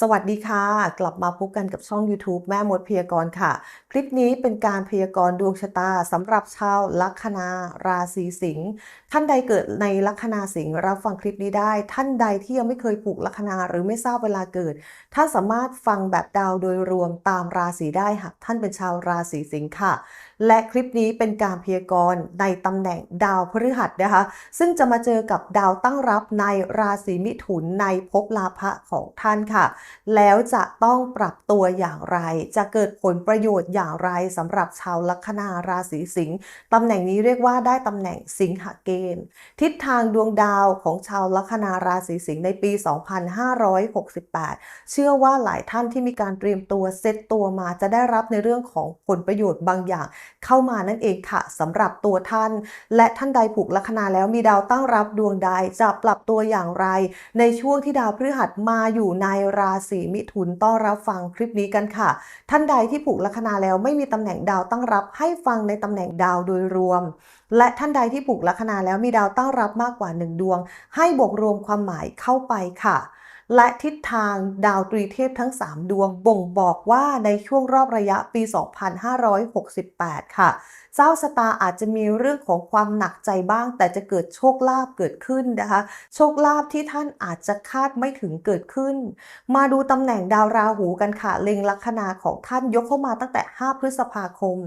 สวัสดีค่ะ กลับมาพบกันกับช่อง YouTube แม่มดพยากรณ์ค่ะ คลิปนี้เป็นการพยากรณ์ดวงชะตาสำหรับชาวลัคนาราศีสิงห์ท่านใดเกิดในลัคนาสิงห์รับฟังคลิปนี้ได้ ท่านใดที่ยังไม่เคยผูกลัคนาหรือไม่ทราบเวลาเกิด ท่านสามารถฟังแบบดาวโดยรวมตามราศีได้หากท่านเป็นชาวราศีสิงห์ค่ะ และคลิปนี้เป็นการพยากรณ์ในตำแหน่งดาวพฤหัสนะคะ ซึ่งจะมาเจอกับดาวตั้งรับในราศีมิถุนในภพลาภะของท่านค่ะ แล้วจะต้องปรับตัวอย่างไร จะเกิดผลประโยชน์อย่างไรสำหรับชาวลัคนาราศีสิงห์ตำแหน่งนี้เรียกว่าได้ตำแหน่งสิงหเกณฑ์ทิศทางดวงดาวของชาวลัคนาราศีสิงห์ในปี 2568 เชื่อว่าหลายท่านที่มีการเตรียมตัวเซตตัวมาจะได้รับในเรื่องของผลประโยชน์บางอย่างเข้ามานั่นเองค่ะสำหรับตัวท่าน และท่านใดผูกลัคนาแล้วมีดาวตั้งรับดวงใดจะปรับตัวอย่างไร ในช่วงที่ดาวพฤหัสมาอยู่ในราศีมิถุนต้องรับฟังคลิปนี้กันค่ะ ท่านใดที่ผูกลัคนาแล้วไม่มีตำแหน่งดาวตั้งรับให้ฟังในตำแหน่งดาวโดยรวม และท่านใดที่ผูกลัคนาแล้วมีดาวตั้งรับมากกว่าหนึ่งดวง ให้บวกรวมความหมายเข้าไปค่ะ และทิศทางดาวตรีเทพทั้ง 3 ดวงบ่งบอกว่าในช่วงรอบระยะปี 2568 ค่ะ เจ้าสตาอาจจะมีเรื่องของความหนักใจบ้าง แต่จะเกิดโชคลาภเกิดขึ้นนะคะ โชคลาภที่ท่านอาจจะคาดไม่ถึงเกิดขึ้น มาดูตำแหน่งดาวราหูกันค่ะ เล็งลัคนาของท่านยกเข้ามาตั้งแต่ 5 พฤษภาคม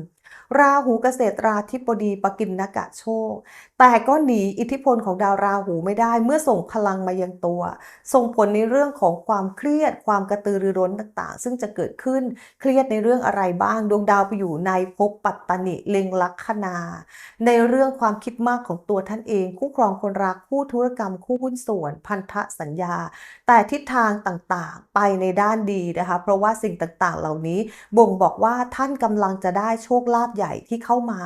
ราหูเกษตราธิบดีปกินนกะโชค แต่ก็หนีอิทธิพลของดาวราหูไม่ได้เมื่อส่งพลังมายังตัว ส่งผลในเรื่องของความเครียด ความกระตือรือร้นต่างๆ ซึ่งจะเกิดขึ้นเครียดในเรื่องอะไรบ้าง ดวงดาวไปอยู่ในภพปัตตนิเล็งลัคนา ในเรื่องความคิดมากของตัวท่านเอง คู่ครองคนรักคู่ธุรกรรมคู่หุ้นส่วน พันธสัญญาแต่ทิศทางต่างๆ ไปในด้านดีนะคะ เพราะว่าสิ่งต่างๆ เหล่านี้บ่งบอกว่าท่านกำลังจะได้โชคลาภใหญ่ที่เข้ามา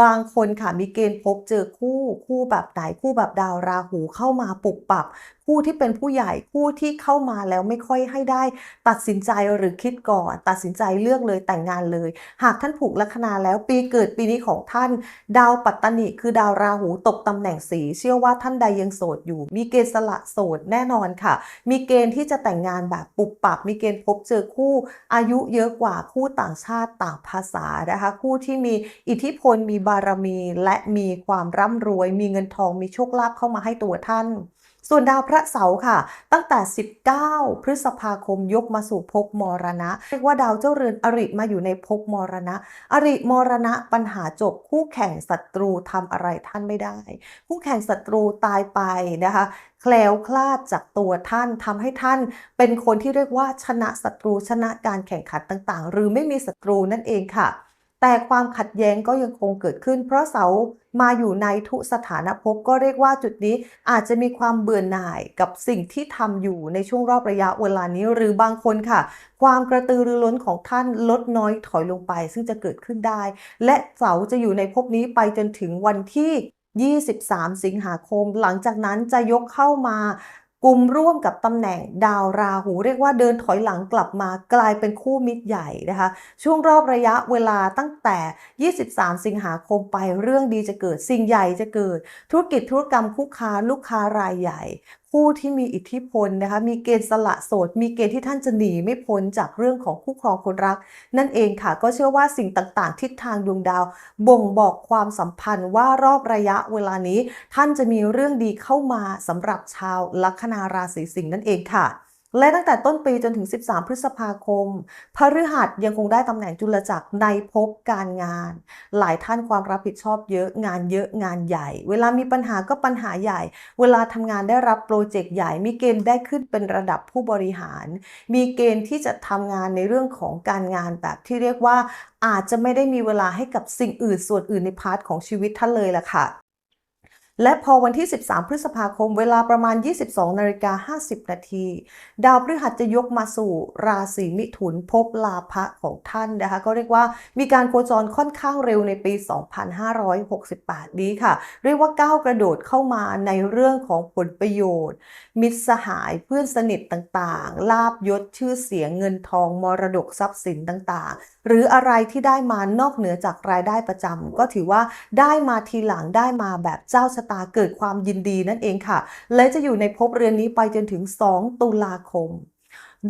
บางคนค่ะมีเกณฑ์พบเจอคู่คู่แบบไหนคู่แบบดาวราหูเข้ามาปรับปรับ คู่ที่เป็นผู้ใหญ่คู่ที่เข้ามาแล้วไม่ค่อยให้ได้ ตัดสินใจหรือคิดก่อน ตัดสินใจเลือกเลยแต่งงานเลย หากท่านผูกลัคนาแล้วปีเกิดปีนี้ของท่าน ดาวปัตตนิคือดาวราหูตกตำแหน่งสี เชื่อว่าท่านใดยังโสดอยู่ มีเกณฑ์สละโสดแน่นอนค่ะ มีเกณฑ์ที่จะแต่งงานแบบปุบปับ มีเกณฑ์พบเจอคู่ อายุเยอะกว่าคู่ต่างชาติต่างภาษานะคะ คู่ที่มีอิทธิพลมีบารมี และมีความร่ำรวย มีเงินทองมีโชคลาภเข้ามาให้ตัวท่าน ส่วนดาวพระเสาร์ค่ะ ตั้งแต่ 19 พฤษภาคมยกมาสู่ภพมรณะ เรียกว่าดาวเจ้าเรือนอริมาอยู่ในภพมรณะ อริมรณะปัญหาจบคู่แข่งศัตรูทำอะไรท่านไม่ได้ คู่แข่งศัตรูตายไปนะคะแคล้วคลาดจากตัวท่านทำให้ท่าน เป็นคนที่เรียกว่าชนะศัตรูชนะการแข่งขันต่างๆ หรือไม่มีศัตรูนั่นเองค่ะ แต่ความขัดแย้งก็ยังคงเกิดขึ้น เพราะเสามาอยู่ในทุสถานภพก็เรียกว่าจุดนี้อาจจะมีความเบื่อหน่ายกับสิ่งที่ทำอยู่ในช่วงรอบระยะเวลานี้ หรือบางคนค่ะ ความกระตือรือร้นของท่านลดน้อยถอยลงไป ซึ่งจะเกิดขึ้นได้ และเสาจะอยู่ในภพนี้ไปจนถึงวันที่ 23 สิงหาคม หลังจากนั้นจะยกเข้ามา กลุ่มร่วมกับตำแหน่งดาวราหู เรียกว่าเดินถอยหลังกลับมากลายเป็นคู่มิตรใหญ่นะคะ ช่วงรอบระยะเวลาตั้งแต่ 23 สิงหาคมไปเรื่องดีจะเกิดสิ่งใหญ่จะเกิด ธุรกิจธุรกรรมคู่ค้าลูกค้ารายใหญ่ ผู้ที่มีอิทธิพลนะคะมีเกณฑ์สละโสด มีเกณฑ์ที่ท่านจะหนีไม่พ้นจากเรื่องของคู่ครองคนรัก นั่นเองค่ะ ก็เชื่อว่าสิ่งต่างๆ ทิศทางดวงดาว บ่งบอกความสัมพันธ์ว่ารอบระยะเวลานี้ ท่านจะมีเรื่องดีเข้ามาสำหรับชาวลัคนาราศีสิงห์นั่นเองค่ะ และตั้งแต่ต้นปีจนถึง 13 พฤษภาคม พฤหัสยังคงได้ตำแหน่งจุลจักรในภพการงาน หลายท่านความรับผิดชอบเยอะงานเยอะงานใหญ่ เวลามีปัญหาก็ปัญหาใหญ่ เวลาทำงานได้รับโปรเจกต์ใหญ่ มีเกณฑ์ได้ขึ้นเป็นระดับผู้บริหาร มีเกณฑ์ที่จะทำงานในเรื่องของการงานแบบที่เรียกว่าอาจจะไม่ได้มีเวลาให้กับสิ่งอื่นส่วนอื่นในพาร์ทของชีวิตท่านเลยล่ะค่ะ และพอวันที่ 13 พฤษภาคมเวลาประมาณ 22นาฬิกา50 นาที ดาวพฤหัสจะยกมาสู่ราศีมิถุนภพลาภะของท่านนะคะ ก็เรียกว่ามีการโคจรค่อนข้างเร็วในปี 2568 นี้ค่ะ เรียกว่าก้าวกระโดดเข้ามาในเรื่องของผลประโยชน์ มิตรสหายเพื่อนสนิทต่างๆ ลาบยศชื่อเสียงเงินทองมรดกทรัพย์สินต่างๆหรืออะไรที่ได้มานอกเหนือจากรายได้ประจำก็ถือว่าได้มาทีหลังได้มาแบบเจ้าชะตาเกิดความยินดีนั่นเองค่ะ และจะอยู่ในภพเรือนนี้ไปจนถึง 2 ตุลาคม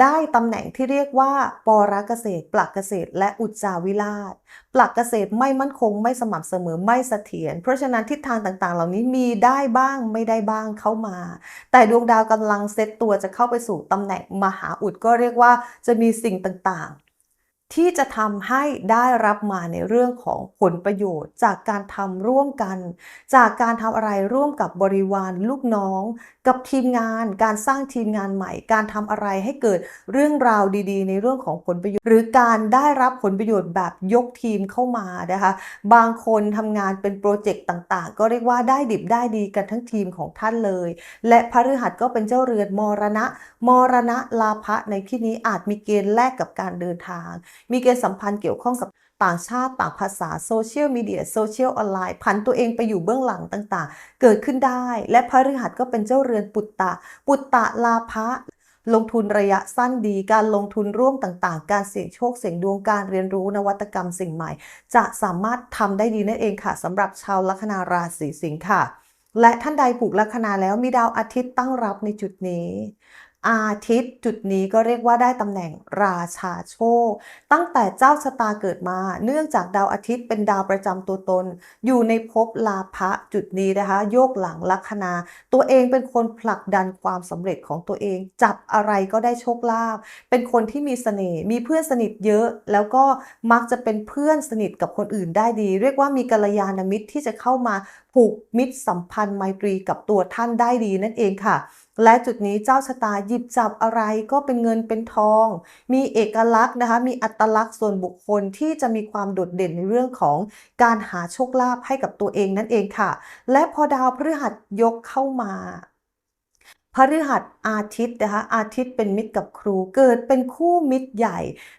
ได้ตำแหน่งที่เรียกว่า ปรเกษตร ปลักเกษตร และอุจจาวิราช ปลักเกษตรไม่มั่นคงไม่สม่ำเสมอไม่เสถียร เพราะฉะนั้นทิศทางต่างๆ เหล่านี้มีได้บ้างไม่ได้บ้างเข้ามา แต่ดวงดาวกำลังเซตตัวจะเข้าไปสู่ตำแหน่งมหาอุดก็เรียกว่าจะมีสิ่งต่างๆ ที่จะทำให้ได้รับมาในเรื่องของผลประโยชน์ จากการทำร่วมกัน จากการทำอะไรร่วมกับบริวารลูกน้อง กับทีมงาน การสร้างทีมงานใหม่ การทำอะไรให้เกิดเรื่องราวดีๆ ในเรื่องของผลประโยชน์ หรือการได้รับผลประโยชน์แบบยกทีมเข้ามานะคะบางคนทำงานเป็นโปรเจกต์ต่างๆ ก็เรียกว่าได้ดิบได้ดีกันทั้งทีมของท่านเลย และพฤหัสก็เป็นเจ้าเรือนมรณะ มรณะลาภะในที่นี้อาจมีเกณฑ์แลกกับการเดินทางมีเกณฑ์สัมพันธ์เกี่ยวข้องกับต่างชาติต่างภาษาโซเชียลมีเดียโซเชียลออนไลน์ผันตัวเองไปอยู่เบื้องหลังต่างๆ เกิดขึ้นได้ และพฤหัสก็เป็นเจ้าเรือนปุตตะ ปุตตะลาภะลงทุนระยะสั้นดี การลงทุนร่วมต่างๆ การเสี่ยงโชคเสี่ยงดวงการเรียนรู้นวัตกรรมสิ่งใหม่ จะสามารถทำได้ดีนั่นเองค่ะสำหรับชาวลัคนาราศีสิงค์ค่ะ และท่านใดผูกลัคนาแล้วมีดาวอาทิตย์ตั้งรับในจุดนี้ อาทิตย์จุดนี้ก็เรียกว่าได้ตำแหน่งราชาโชค ตั้งแต่เจ้าชะตาเกิดมา เนื่องจากดาวอาทิตย์เป็นดาวประจำตัวตน อยู่ในภพลาภะจุดนี้นะคะ โยกหลังลัคนา ตัวเองเป็นคนผลักดันความสำเร็จของตัวเอง จับอะไรก็ได้โชคลาภเป็นคนที่มีเสน่ห์มีเพื่อนสนิทเยอะ แล้วก็มักจะเป็นเพื่อนสนิทกับคนอื่นได้ดี เรียกว่ามีกัลยาณมิตรที่จะเข้ามา ผูกมิตรสัมพันธ์ไมตรีกับตัวท่านได้ดีนั่นเองค่ะ และจุดนี้เจ้าชะตาหยิบจับอะไรก็เป็นเงินเป็นทอง มีเอกลักษณ์นะคะ มีอัตลักษณ์ส่วนบุคคลที่จะมีความโดดเด่นในเรื่องของการหาโชคลาภให้กับตัวเองนั่นเองค่ะ และพอดาวพฤหัสยกเข้ามา พฤหัสอาทิตย์นะคะอาทิตย์เป็นมิตรกับครูเกิดเป็นคู่มิตรใหญ่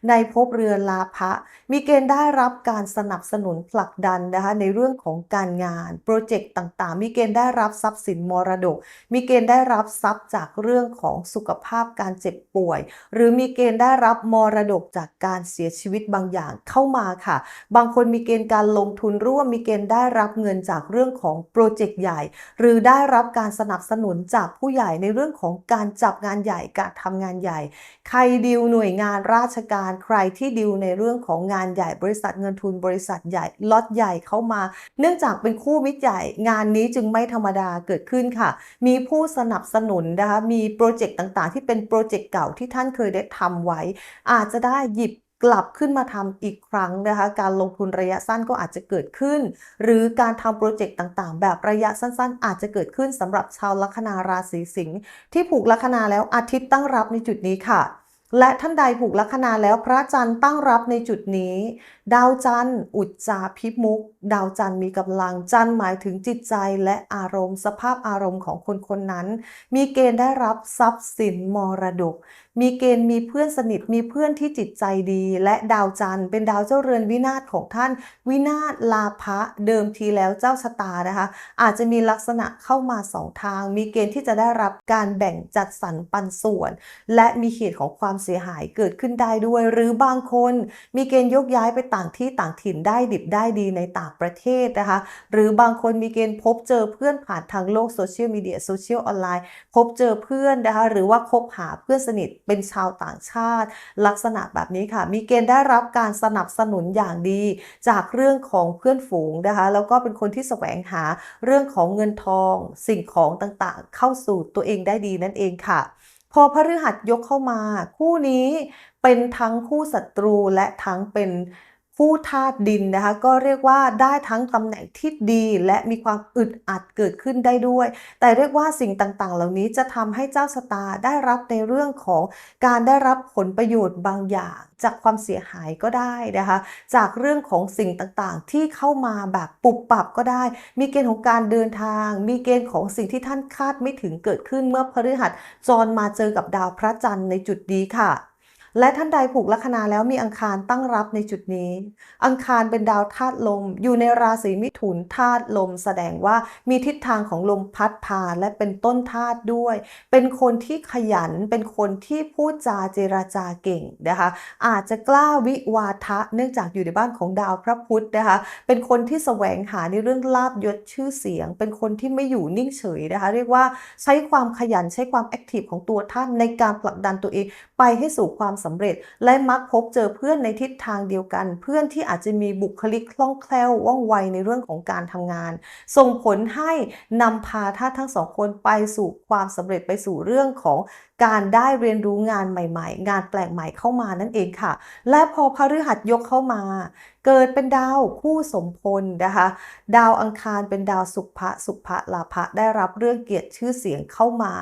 ในภพเรือนลาภะมีเกณฑ์ได้รับการสนับสนุนผลักดันนะคะในเรื่องของการงานโปรเจกต์ต่างๆ มีเกณฑ์ได้รับทรัพย์สินมรดก มีเกณฑ์ได้รับทรัพย์จากเรื่องของสุขภาพการเจ็บป่วย หรือมีเกณฑ์ได้รับมรดกจากการเสียชีวิตบางอย่างเข้ามาค่ะ บางคนมีเกณฑ์การลงทุนร่วมมีเกณฑ์ได้รับเงินจากเรื่องของโปรเจกต์ใหญ่ หรือได้รับการสนับสนุนจากผู้ใหญ่ในเรื่องของการจับงานใหญ่การทำงานใหญ่ ใครดิวหน่วยงานราชการใครที่ดิวในเรื่องของงานใหญ่ บริษัทเงินทุนบริษัทใหญ่ล็อตใหญ่เข้ามา เนื่องจากเป็นคู่มิตรใหญ่ งานนี้จึงไม่ธรรมดาเกิดขึ้นค่ะ มีผู้สนับสนุนนะคะมีโปรเจกต์ต่างๆ ที่เป็นโปรเจกต์เก่าที่ท่านเคยได้ทำไว้ อาจจะได้หยิบ กลับขึ้นมาทำอีกครั้งนะคะ การลงทุนระยะสั้นก็อาจจะเกิดขึ้น หรือการทำโปรเจกต์ต่างๆ แบบระยะสั้นๆ อาจจะเกิดขึ้นสำหรับชาวลัคนาราศีสิงห์ที่ผูกลัคนาแล้วอาทิตย์ตั้งรับในจุดนี้ค่ะและท่านใดผูกลัคนาแล้วพระจันทร์ตั้งรับในจุดนี้ ดาวจันทร์ อุจจาพิมุก ดาวจันทร์มีกำลังจันทร์หมายถึงจิตใจและอารมณ์ สภาพอารมณ์ของคนคนนั้น มีเกณฑ์ได้รับทรัพย์สินมรดก มีเกณฑ์มีเพื่อนสนิทมีเพื่อนที่จิตใจดี และดาวจันทร์เป็นดาวเจ้าเรือนวินาศของท่าน วินาศลาภะเดิมทีแล้วเจ้าชะตานะคะ อาจจะมีลักษณะเข้ามาสองทาง มีเกณฑ์ที่จะได้รับการแบ่งจัดสรรปันส่วน และมีเหตุของความเสียหายเกิดขึ้นได้ด้วย หรือบางคน มีเกณฑ์ยกย้ายไปต่างที่ต่างถิ่นได้ดิบได้ดีในต่างประเทศนะคะ หรือบางคนมีเกณฑ์พบเจอเพื่อนผ่านทางโลกโซเชียลมีเดียโซเชียลออนไลน์พบเจอเพื่อนนะคะหรือว่าคบหาเพื่อนสนิทเป็นชาวต่างชาติ ลักษณะแบบนี้ค่ะ มีเกณฑ์ได้รับการสนับสนุนอย่างดี จากเรื่องของเพื่อนฝูงนะคะ แล้วก็เป็นคนที่แสวงหาเรื่องของเงินทองสิ่งของต่างๆ เข้าสู่ตัวเองได้ดีนั่นเองค่ะ พอพฤหัสยกเข้ามา คู่นี้เป็นทั้งคู่ศัตรูและทั้งเป็น คู่ธาตุดินนะคะก็เรียกว่าได้ทั้งตำแหน่งที่ดีและมีความอึดอัดเกิดขึ้นได้ด้วย แต่เรียกว่าสิ่งต่างๆ เหล่านี้จะทำให้เจ้าชะตาได้รับในเรื่องของการได้รับผลประโยชน์บางอย่าง จากความเสียหายก็ได้นะคะจากเรื่องของสิ่งต่างๆ ที่เข้ามาแบบปุบปับก็ได้ มีเกณฑ์ของการเดินทาง มีเกณฑ์ของสิ่งที่ท่านคาดไม่ถึงเกิดขึ้นเมื่อพฤหัสจรมาเจอกับดาวพระจันทร์ในจุดนี้ค่ะ และท่านใดผูกลัคนาแล้วมีอังคารตั้งรับในจุดนี้ อังคารเป็นดาวธาตุลม อยู่ในราศีมิถุนธาตุลม แสดงว่ามีทิศทางของลมพัดพาและเป็นต้นธาตุด้วย เป็นคนที่ขยัน เป็นคนที่พูดจาเจราจาเก่งนะคะ อาจจะกล้าวิวาทะเนื่องจากอยู่ในบ้านของดาวพระพุธนะคะ เป็นคนที่แสวงหาในเรื่องลาบยศชื่อเสียง เป็นคนที่ไม่อยู่นิ่งเฉยนะคะ เรียกว่าใช้ความขยันใช้ความแอคทีฟของตัวท่านในการผลักดันตัวเองไปให้สู่ความสำเร็จ และมักพบเจอเพื่อนในทิศทางเดียวกัน เพื่อนที่อาจจะมีบุคลิกคล่องแคล่วว่องไวในเรื่องของการทำงาน ส่งผลให้นำพาท่าทั้งสองคนไปสู่ความสำเร็จไปสู่เรื่องของ การได้เรียนรู้งานใหม่ ๆ งานแปลกใหม่เข้ามานั่นเองค่ะ และพอพฤหัสยกเข้ามา เกิดเป็นดาวคู่สมพลนะคะ ดาวอังคารเป็นดาวสุภะสุภะลาภะได้รับเรื่องเกียรติชื่อเสียงเข้ามา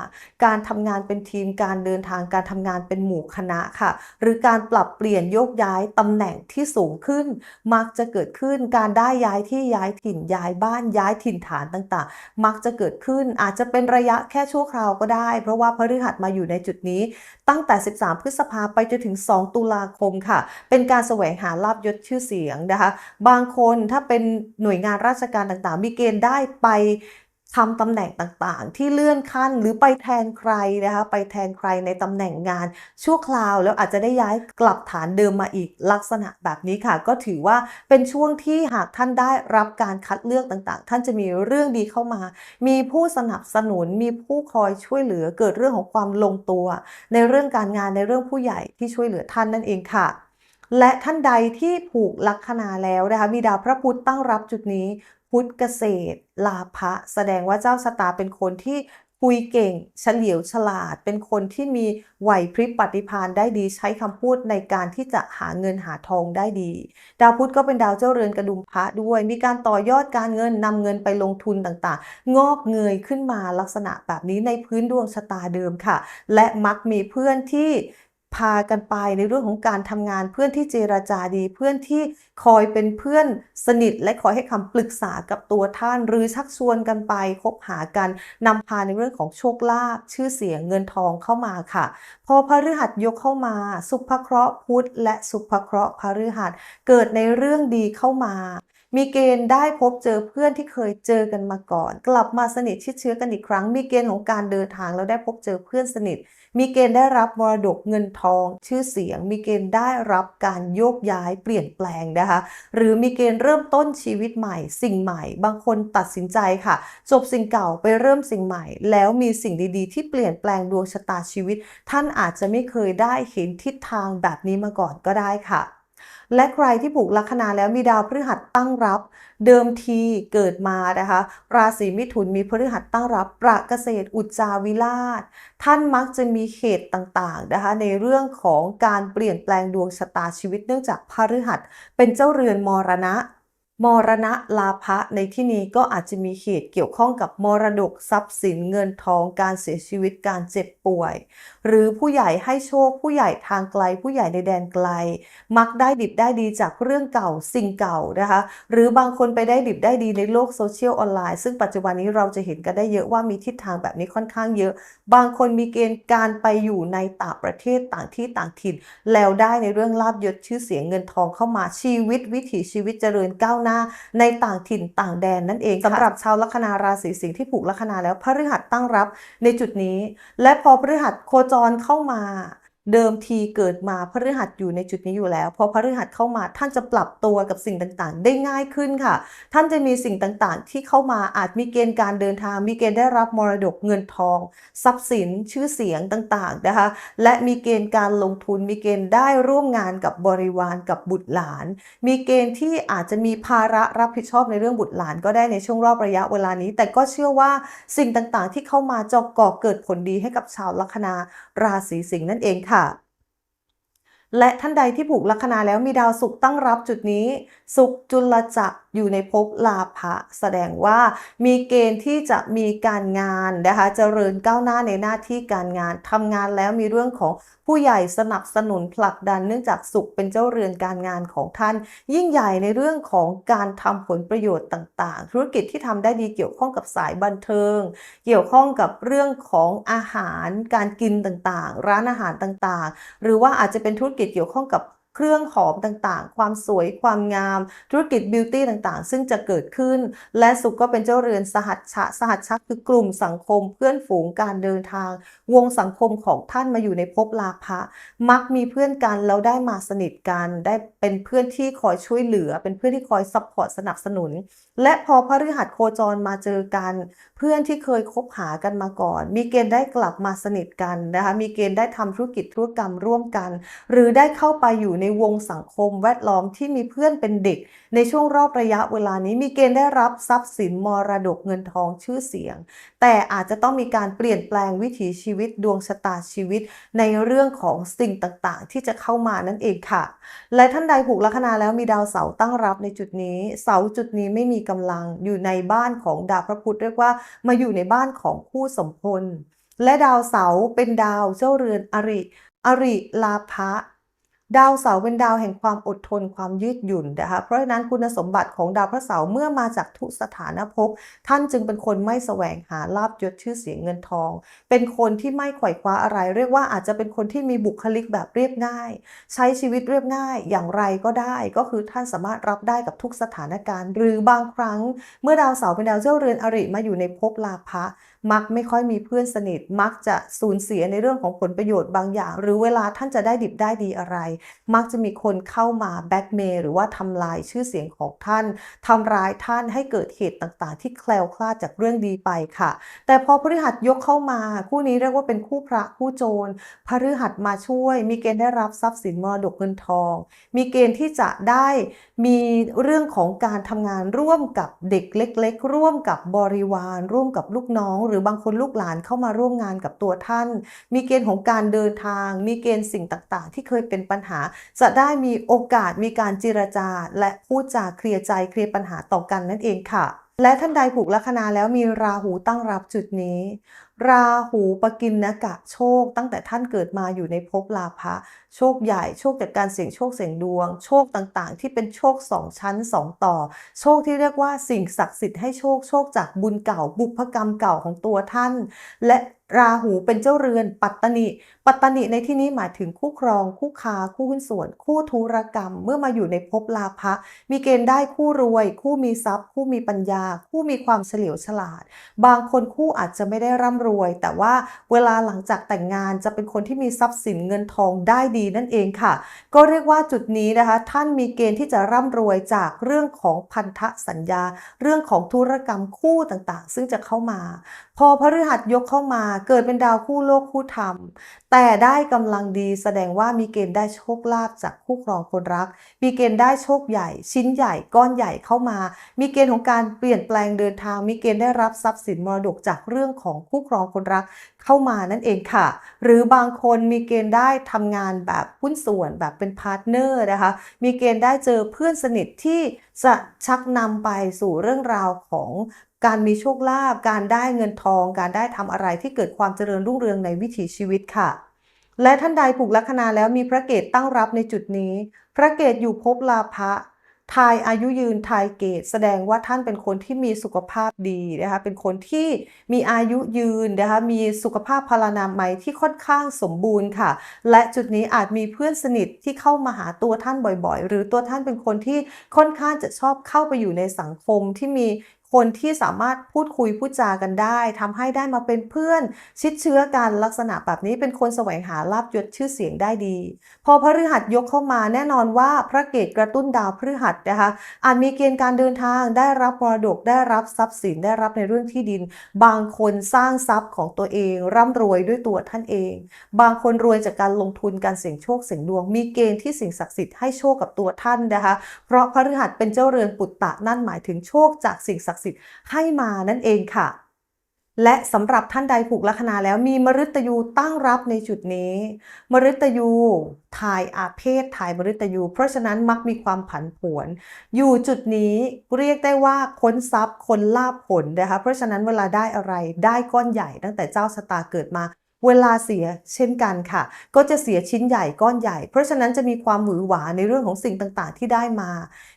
การทำงานเป็นทีมการเดินทางการทำงานเป็นหมู่คณะค่ะ หรือการปรับเปลี่ยนโยกย้ายตำแหน่งที่สูงขึ้น มักจะเกิดขึ้นการได้ย้ายที่ย้ายถิ่นย้ายบ้านย้ายถิ่นฐานต่างๆ มักจะเกิดขึ้นอาจจะเป็นระยะแค่ชั่วคราวก็ได้ เพราะว่าพฤหัสมาอยู่ในจุดนี้ ตั้งแต่ 13 พฤษภาไปจนถึง 2 ตุลาคมค่ะ เป็นการแสวงหาลาบยศชื่อเสียงนะคะ บางคนถ้าเป็นหน่วยงานราชการต่างๆ มีเกณฑ์ได้ไป ทำตำแหน่งต่างๆ ที่เลื่อนขั้นหรือไปแทนใครนะคะไปแทนใครในตำแหน่งงาน ชั่วคราวแล้วอาจจะได้ย้ายกลับฐานเดิมมาอีกลักษณะแบบนี้ค่ะ ก็ถือว่าเป็นช่วงที่หากท่านได้รับการคัดเลือกต่างๆ ท่านจะมีเรื่องดีเข้ามา มีผู้สนับสนุนมีผู้คอยช่วยเหลือเกิดเรื่องของความลงตัว ในเรื่องการงานในเรื่องผู้ใหญ่ที่ช่วยเหลือท่านนั่นเองค่ะและท่านใดที่ผูกลัคนาแล้วนะคะมีดาวพระพุธตั้งรับจุดนี้ พุทธเกษตร ลาภะแสดงว่าเจ้าชะตาเป็นคนที่คุยเก่ง เฉลียวฉลาด เป็นคนที่มีไหวพริบปฏิภาณได้ดีใช้คำพูดในการที่จะหาเงินหาทองได้ดี ดาวพุธก็เป็นดาวเจ้าเรือนกระดุมพระด้วย มีการต่อยอดการเงินนำเงินไปลงทุนต่างๆ งอกเงยขึ้นมาลักษณะแบบนี้ในพื้นดวงชะตาเดิมค่ะ และมักมีเพื่อนที่ พากันไปในเรื่องของการทำงานเพื่อนที่เจราจาดีเพื่อนที่คอยเป็นเพื่อนสนิท และคอยให้คำปรึกษากับตัวท่าน หรือชักชวนกันไปคบหากันนำพาในเรื่องของโชคลาภชื่อเสียงเงินทองเข้ามาค่ะ พอพฤหัสยกเข้ามา สุภเคราะห์พุธและสุภเคราะห์พฤหัสเกิดในเรื่องดีเข้ามามีเกณฑ์ได้พบเจอเพื่อนที่เคยเจอกันมาก่อน กลับมาสนิทชิดเชื้อกันอีกครั้ง มีเกณฑ์ของการเดินทางแล้วได้พบเจอเพื่อนสนิท มีเกณฑ์ได้รับมรดกเงินทอง ชื่อเสียง มีเกณฑ์ได้รับการโยกย้ายเปลี่ยนแปลงนะคะ หรือมีเกณฑ์เริ่มต้นชีวิตใหม่ สิ่งใหม่ บางคนตัดสินใจค่ะ จบสิ่งเก่าไปเริ่มสิ่งใหม่ แล้วมีสิ่งดีๆ ที่เปลี่ยนแปลงดวงชะตาชีวิต ท่านอาจจะไม่เคยได้เห็นทิศทางแบบนี้มาก่อนก็ได้ค่ะ และใครที่ผูกลัคนาแล้วมีดาวพฤหัสตั้งรับ เดิมทีเกิดมานะคะ ราศีมิถุนมีพฤหัสตั้งรับ ประเกษตรอุจจาวิราช ท่านมักจะมีเหตุต่างๆนะคะในเรื่องของการเปลี่ยนแปลงดวงชะตาชีวิตเนื่องจากพฤหัสเป็นเจ้าเรือนมรณะมรณะลาภะในที่นี้ก็อาจจะมีเหตุเกี่ยวข้องกับมรดกทรัพย์สินเงินทองการเสียชีวิตการเจ็บป่วย หรือผู้ใหญ่ให้โชคผู้ใหญ่ทางไกล ผู้ใหญ่ในแดนไกล มักได้ดิบได้ดีจากเรื่องเก่าสิ่งเก่านะคะ หรือบางคนไปได้ดิบได้ดีในโลกโซเชียลออนไลน์ ซึ่งปัจจุบันนี้เราจะเห็นกันได้เยอะว่ามีทิศทางแบบนี้ค่อนข้างเยอะ บางคนมีเกณฑ์การไปอยู่ในต่างประเทศต่างที่ต่างถิ่น แล้วได้ในเรื่องลาบยศชื่อเสียงเงินทองเข้ามาชีวิตวิถีชีวิตเจริญก้าวหน้า ในต่างถิ่นต่างแดนนั่นเองสำหรับชาวลัคนาราศีสิงห์ที่ผูกลัคนาแล้วพฤหัสตั้งรับในจุดนี้ และพอพฤหัสโคจจรเข้ามา เดิมทีเกิดมาพฤหัสอยู่ในจุดนี้อยู่แล้วพอพฤหัสเข้ามาท่านจะปรับตัวกับสิ่งต่างๆ ได้ง่ายขึ้นค่ะ ท่านจะมีสิ่งต่างๆ ที่เข้ามาอาจมีเกณฑ์การเดินทาง มีเกณฑ์ได้รับมรดกเงินทอง ทรัพย์สินชื่อเสียงต่างๆนะคะ และมีเกณฑ์การลงทุน มีเกณฑ์ได้ร่วมงานกับบริวารกับบุตรหลาน มีเกณฑ์ที่อาจจะมีภาระรับผิดชอบในเรื่องบุตรหลาน ก็ได้ในช่วงรอบระยะเวลานี้ แต่ก็เชื่อว่าสิ่งต่างๆ ที่เข้ามาจะก่อเกิดผลดีให้กับชาวลัคนาราศีสิงห์นั่นเองค่ะและท่านใดที่ผูกลัคนาแล้วมีดาวศุกร์ตั้งรับจุดนี้ศุกร์จุลจักร อยู่ในภพลาภะแสดงว่ามีเกณฑ์ที่จะมีการงานนะคะเจริญก้าวหน้าในหน้าที่การงานทำงานแล้วมีเรื่องของผู้ใหญ่สนับสนุนผลักดันเนื่องจากสุขเป็นเจ้าเรือนการงานของท่าน ยิ่งใหญ่ในเรื่องของการทำผลประโยชน์ต่าง ๆ ธุรกิจที่ทำได้ดีเกี่ยวข้องกับสายบันเทิง เกี่ยวข้องกับเรื่องของอาหารการกินต่างๆ ร้านอาหารต่างๆ หรือว่าอาจจะเป็นธุรกิจเกี่ยวข้องกับ เครื่องหอมต่างๆ ความสวยความงาม ธุรกิจบิวตี้ต่างๆ ซึ่งจะเกิดขึ้น และสุขก็เป็นเจ้าเรือนสหัชชะสหัชชะคือกลุ่มสังคมเพื่อนฝูงการเดินทาง วงสังคมของท่านมาอยู่ในภพลาภะมักมีเพื่อนกันแล้วได้มาสนิทกัน ได้เป็นเพื่อนที่คอยช่วยเหลือ เป็นเพื่อนที่คอยซัพพอร์ตสนับสนุนและพอพฤหัสโคจรมาเจอกัน เพื่อนที่เคยคบหากันมาก่อน มีเกณฑ์ได้กลับมาสนิทกันนะคะมีเกณฑ์ได้ทำธุรกิจธุรกรรมร่วมกัน หรือได้เข้าไปอยู่ในวงสังคมแวดล้อมที่มีเพื่อนเป็นเด็ก ในช่วงรอบระยะเวลานี้มีเกณฑ์ได้รับทรัพย์สินมรดกเงินทองชื่อเสียง แต่อาจจะต้องมีการเปลี่ยนแปลงวิถีชีวิตดวงชะตาชีวิต ในเรื่องของสิ่งต่างๆ ที่จะเข้ามานั่นเองค่ะ และท่านใดผูกลัคนาแล้วมีดาวเสาตั้งรับในจุดนี้ เสาจุดนี้ไม่มีกำลังอยู่ในบ้านของดาวพระพุธเรียกว่ามาอยู่ในบ้านของคู่สมพล และดาวเสาร์เป็นดาวเจ้าเรือนอริ อริลาภะ ดาวเสาร์เป็นดาวแห่งความอดทนความยืดหยุ่นนะคะ เพราะฉะนั้นคุณสมบัติของดาวพระเสาร์เมื่อมาจากทุสถานภพท่านจึงเป็นคนไม่แสวงหาลาบยศชื่อเสียงเงินทอง เป็นคนที่ไม่ไขว่คว้าอะไร เรียกว่าอาจจะเป็นคนที่มีบุคลิกแบบเรียบง่าย ใช้ชีวิตเรียบง่ายอย่างไรก็ได้ ก็คือท่านสามารถรับได้กับทุกสถานการณ์ หรือบางครั้ง เมื่อดาวเสาร์เป็นดาวเจ้าเรือนอริมาอยู่ในภพลาภะมักไม่ค่อยมีเพื่อนสนิท มักจะสูญเสียในเรื่องของผลประโยชน์บางอย่าง หรือเวลาท่านจะได้ดิบได้ดีอะไรมักจะมีคนเข้ามาแบ็กเมย์หรือว่าทำลายชื่อเสียงของท่านทำร้ายท่านให้เกิดเหตุต่างๆ ที่แคล้วคลาดจากเรื่องดีไปค่ะ แต่พอพฤหัสยกเข้ามา คู่นี้เรียกว่าเป็นคู่พระคู่โจรพฤหัสมาช่วย มีเกณฑ์ได้รับทรัพย์สินมรดกเงินทอง มีเกณฑ์ที่จะได้มีเรื่องของการทำงานร่วมกับเด็กเล็ก ๆ ร่วมกับบริวาร ร่วมกับลูกน้อง หรือบางคนลูกหลานเข้ามาร่วมงานกับตัวท่าน มีเกณฑ์ของการเดินทาง มีเกณฑ์สิ่งต่างๆ ที่เคยเป็นปัญหาจะได้มีโอกาสมีการเจรจา และพูดจาเคลียร์ใจเคลียร์ปัญหาต่อกันนั่นเองค่ะ และท่านใดผูกลัคนาแล้วมีราหูตั้งรับจุดนี้ ราหูปกินนกะโชค ตั้งแต่ท่านเกิดมาอยู่ในภพลาภะโชคใหญ่โชคจากการเสี่ยงโชคเสี่ยงดวง โชคต่างๆ ที่เป็นโชคสองชั้นสองต่อ โชคที่เรียกว่าสิ่งศักดิ์สิทธิ์ให้โชคโชคจากบุญเก่าบุพกรรมเก่าของตัวท่าน และ ราหูเป็นเจ้าเรือน ปัตตนิ ปัตตนิในที่นี้หมายถึงคู่ครอง คู่ค้า คู่หุ้นส่วน คู่ธุรกรรม เมื่อมาอยู่ในภพลาภะมีเกณฑ์ได้คู่รวย คู่มีทรัพย์ คู่มีปัญญา คู่มีความเฉลียวฉลาด บางคนคู่อาจจะไม่ได้ร่ำรวย แต่ว่าเวลาหลังจากแต่งงานจะเป็นคนที่มีทรัพย์สินเงินทองได้ดีนั่นเองค่ะ ก็เรียกว่าจุดนี้นะคะ ท่านมีเกณฑ์ที่จะร่ำรวยจากเรื่องของพันธสัญญา เรื่องของธุรกรรมคู่ต่างๆ ซึ่งจะเข้ามา อพฤหัสยกเข้ามาเกิดเป็นดาวคู่โลกคู่ธรรม แต่ได้กำลังดีแสดงว่ามีเกณฑ์ได้โชคลาภจากคู่ครองคนรัก มีเกณฑ์ได้โชคใหญ่ ชิ้นใหญ่ก้อนใหญ่เข้ามา มีเกณฑ์ของการเปลี่ยนแปลงเดินทาง มีเกณฑ์ได้รับทรัพย์สินมรดกจากเรื่องของคู่ครองคนรักเข้ามานั่นเองค่ะ หรือบางคนมีเกณฑ์ได้ทำงานแบบหุ้นส่วนแบบเป็นพาร์ทเนอร์นะคะ มีเกณฑ์ได้เจอเพื่อนสนิทที่จะชักนำไปสู่เรื่องราวของ การมีโชคลาภการได้เงินทอง การได้ทำอะไรที่เกิดความเจริญรุ่งเรืองในวิถีชีวิตค่ะ และท่านใดผูกลัคนาแล้วมีพระเกตตั้งรับในจุดนี้ พระเกตอยู่ภพลาภะทายอายุยืนทายเกต แสดงว่าท่านเป็นคนที่มีสุขภาพดีนะคะเป็นคนที่มีอายุยืนนะคะมีสุขภาพพลานามัยที่ค่อนข้างสมบูรณ์ค่ะ และจุดนี้อาจมีเพื่อนสนิทที่เข้ามาหาตัวท่านบ่อยๆ หรือตัวท่านเป็นคนที่ค่อนข้างจะชอบเข้าไปอยู่ในสังคมที่มี คนที่สามารถพูดคุยพูดจากันได้ทำให้ได้มาเป็นเพื่อน ชิดเชื้อกันลักษณะแบบนี้เป็นคนแสวงหาลาบยศชื่อเสียงได้ดี พอพฤหัสยกเข้ามาแน่นอนว่าพระเกตกระตุ้นดาวพฤหัสนะคะอาจมีเกณฑ์การเดินทางได้รับมรดกได้รับทรัพย์สินได้รับในเรื่องที่ดิน บางคนสร้างทรัพย์ของตัวเอง ร่ำรวยด้วยตัวท่านเอง บางคนรวยจากการลงทุนการเสี่ยงโชคเสี่ยงดวง มีเกณฑ์ที่สิ่งศักดิ์สิทธิ์ให้โชคกับตัวท่านนะคะเพราะพฤหัสเป็นเจ้าเรือนปุตตะนั่นหมายถึงโชคจากสิ่งศักดิ์สิทธิ์ให้มานั่นเองค่ะ และสำหรับท่านใดผูกลัคนาแล้วมีมฤตยูตั้งรับในจุดนี้ มฤตยูถ่ายอาเพศถ่ายมฤตยู เพราะฉะนั้นมักมีความผันผวน อยู่จุดนี้เรียกได้ว่าค้นทรัพย์คนลาบผลนะคะเพราะฉะนั้นเวลาได้อะไรได้ก้อนใหญ่ตั้งแต่เจ้าชะตาเกิดมา เวลาเสียเช่นกันค่ะ ก็จะเสียชิ้นใหญ่ก้อนใหญ่ เพราะฉะนั้นจะมีความหวือหวาในเรื่องของสิ่งต่างๆ ที่ได้มา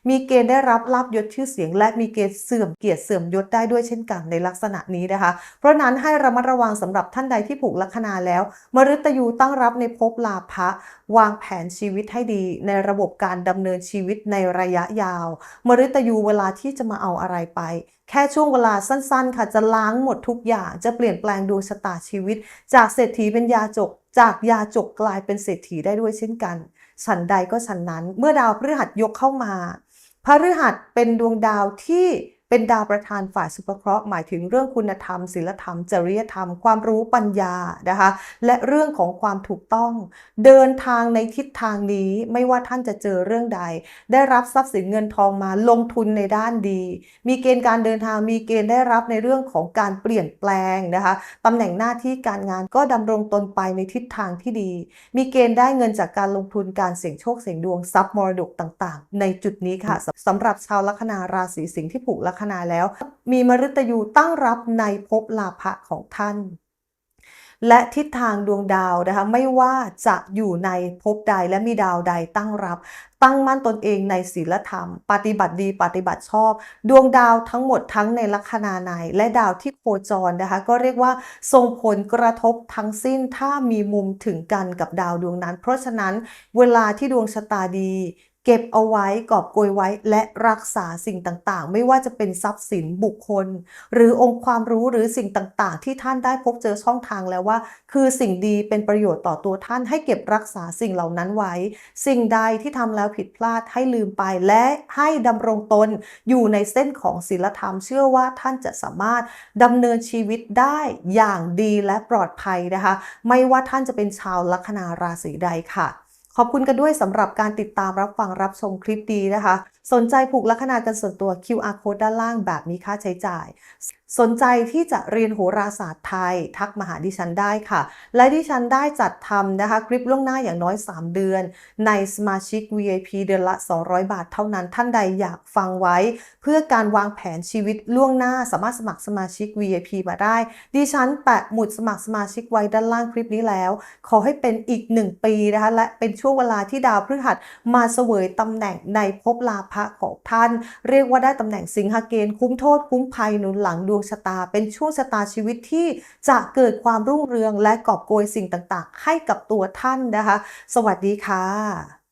มีเกณฑ์ได้รับลาบยศชื่อเสียง และมีเกณฑ์เสื่อมเกียรติเสื่อมยศได้ด้วยเช่นกันในลักษณะนี้นะคะ เพราะนั้นให้ระมัดระวังสำหรับท่านใดที่ผูกลัคนาแล้ว มฤตยูตั้งรับในภพลาภะวางแผนชีวิตให้ดี ในระบบการดำเนินชีวิตในระยะยาว มฤตยูเวลาที่จะมาเอาอะไรไปแค่ช่วงเวลาสั้นๆ ค่ะจะล้างหมดทุกอย่าง จะเปลี่ยนแปลงดวงชะตาชีวิต จากเศรษฐีเป็นยาจก จากยาจกกลายเป็นเศรษฐีได้ด้วยเช่นกัน ฉันใดก็ฉันนั้น เมื่อดาวพฤหัสยกเข้ามาพฤหัสเป็นดวงดาวที่ เป็นดาวประธานฝ่ายสุภเคราะห์หมายถึงเรื่องคุณธรรมศีลธรรม จริยธรรม ความรู้ปัญญานะคะ และเรื่องของความถูกต้อง เดินทางในทิศทางนี้ไม่ว่าท่านจะเจอเรื่องใด ได้รับทรัพย์สินเงินทองมาลงทุนในด้านดี มีเกณฑ์การเดินทางมีเกณฑ์ได้รับในเรื่องของการเปลี่ยนแปลงนะคะตำแหน่งหน้าที่การงานก็ดำรงตนไปในทิศทางที่ดี มีเกณฑ์ได้เงินจากการลงทุนการเสี่ยงโชคเสี่ยงดวงทรัพย์มรดกต่าง ๆ ในจุดนี้ค่ะสำหรับชาวลัคนาราศีสิงห์ที่ผูกลัคนาแล้ว มีมฤตยูตั้งรับในภพลาภะของท่าน และทิศทางดวงดาวนะคะไม่ว่าจะอยู่ในภพใดและมีดาวใดตั้งรับ ตั้งมั่นตนเองในศีลธรรม ปฏิบัติดีปฏิบัติชอบ ดวงดาวทั้งหมดทั้งในลัคนาในและดาวที่โคจรนะคะก็เรียกว่าส่งผลกระทบทั้งสิ้นถ้ามีมุมถึงกันกับดาวดวงนั้น เพราะฉะนั้นเวลาที่ดวงชะตาดี เก็บเอาไว้กอบโกยไว้และรักษาสิ่งต่างๆ ไม่ว่าจะเป็นทรัพย์สินบุคคล หรือองค์ความรู้หรือสิ่งต่างๆ ที่ท่านได้พบเจอช่องทางแล้วว่า คือสิ่งดีเป็นประโยชน์ต่อตัวท่านให้เก็บรักษาสิ่งเหล่านั้นไว้ สิ่งใดที่ทำแล้วผิดพลาดให้ลืมไปและให้ดำรงตนอยู่ในเส้นของศีลธรรม เชื่อว่าท่านจะสามารถดำเนินชีวิตได้อย่างดีและปลอดภัยนะคะ ไม่ว่าท่านจะเป็นชาวลัคนาราศีใดค่ะ ขอบคุณกันด้วยสำหรับการติดตามรับฟังรับชมคลิปดีนะคะ สนใจผูกลัคนากันส่วนตัว QR code ด้านล่างแบบมีค่าใช้จ่าย สนใจที่จะเรียนโหราศาสตร์ไทย ทักมาหาดิฉันได้ค่ะ และดิฉันได้จัดทำนะคะคลิปล่วงหน้าอย่างน้อย 3 เดือน ในสมาชิก VIP เดือนละ 200 บาทเท่านั้นท่านใดอยากฟังไว้ เพื่อการวางแผนชีวิตล่วงหน้าสามารถสมัครสมาชิก VIP มาได้ ดิฉันแปะหมุดสมัครสมาชิกไว้ด้านล่างคลิปนี้แล้ว ขอให้เป็นอีก 1 ปีนะคะและเป็นช่วงเวลาที่ดาวพฤหัสมาเสวยตำแหน่งในภพลาภะของท่าน เรียกว่าได้ตำแหน่งสิงหเกณฑ์คุ้มโทษคุ้มภัยหนุนหลังดวงชะตา เป็นช่วงชะตาชีวิตที่จะเกิดความรุ่งเรืองและกอบโกยสิ่งต่างๆ ให้กับตัวท่านนะคะ สวัสดีค่ะ